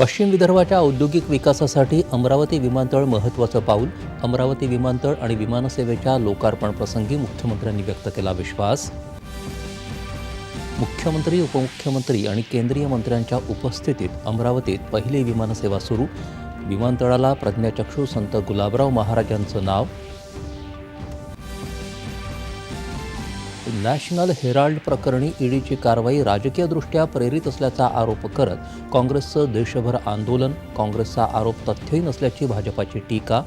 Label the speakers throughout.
Speaker 1: पश्चिम विदर्भाच्या औद्योगिक विकासासाठी अमरावती विमानतळ महत्त्वाचं पाऊल अमरावती विमानतळ आणि विमानसेवेच्या लोकार्पण प्रसंगी मुख्यमंत्र्यांनी व्यक्त केला विश्वास. मुख्यमंत्री उपमुख्यमंत्री आणि केंद्रीय मंत्र्यांच्या उपस्थितीत अमरावतीत पहिली विमानसेवा सुरू. विमानतळाला प्रज्ञाचक्षू संत गुलाबराव महाराजांचं नाव. नॅशनल हेराल्ड प्रकरणी ईडीची कारवाई राजकीयदृष्ट्या प्रेरित असल्याचा आरोप करत काँग्रेसचं देशभर आंदोलन काँग्रेसचा आरोप तथ्यही नसल्याची भाजपाची टीका.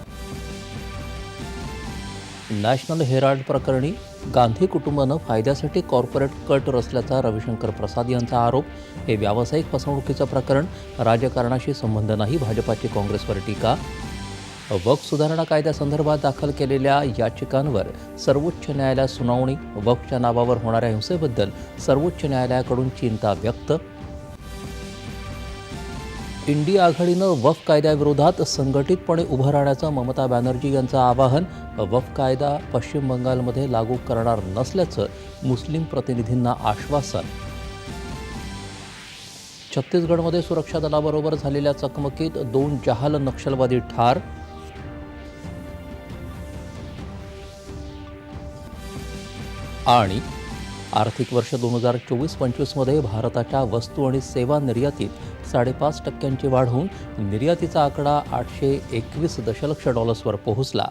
Speaker 1: नॅशनल हेराल्ड प्रकरणी गांधी कुटुंबानं फायद्यासाठी कॉर्पोरेट कट रचल्याचा रविशंकर प्रसाद यांचा आरोप. हे व्यावसायिक फसवणुकीचं प्रकरण राजकारणाशी संबंध नाही भाजपाची काँग्रेसवर टीका. वक्फ सुधारणा कायद्यासंदर्भात दाखल केलेल्या याचिकांवर सर्वोच्च न्यायालयात सुनावणी वक्फच्या नावावर होणाऱ्या हिंसेबद्दल सर्वोच्च न्यायालयाकडून चिंता व्यक्त. इंडिया आघाडीनं वफ कायद्याविरोधात संघटितपणे उभं राहण्याचं ममता बॅनर्जी यांचं आवाहन वफ कायदा पश्चिम बंगालमध्ये लागू करणार नसल्याचं मुस्लिम प्रतिनिधींना आश्वासन. छत्तीसगडमध्ये सुरक्षा दलाबरोबर झालेल्या चकमकीत दोन जहाल नक्षलवादी ठार आणि आर्थिक वर्ष दोन हजार चोवीस पंचवीसमध्ये भारताच्या वस्तू आणि सेवा निर्यातीत साडेपाच टक्क्यांची वाढ होऊन निर्यातीचा आकडा आठशे एकवीस दशलक्ष डॉलर्सवर पोहोचला.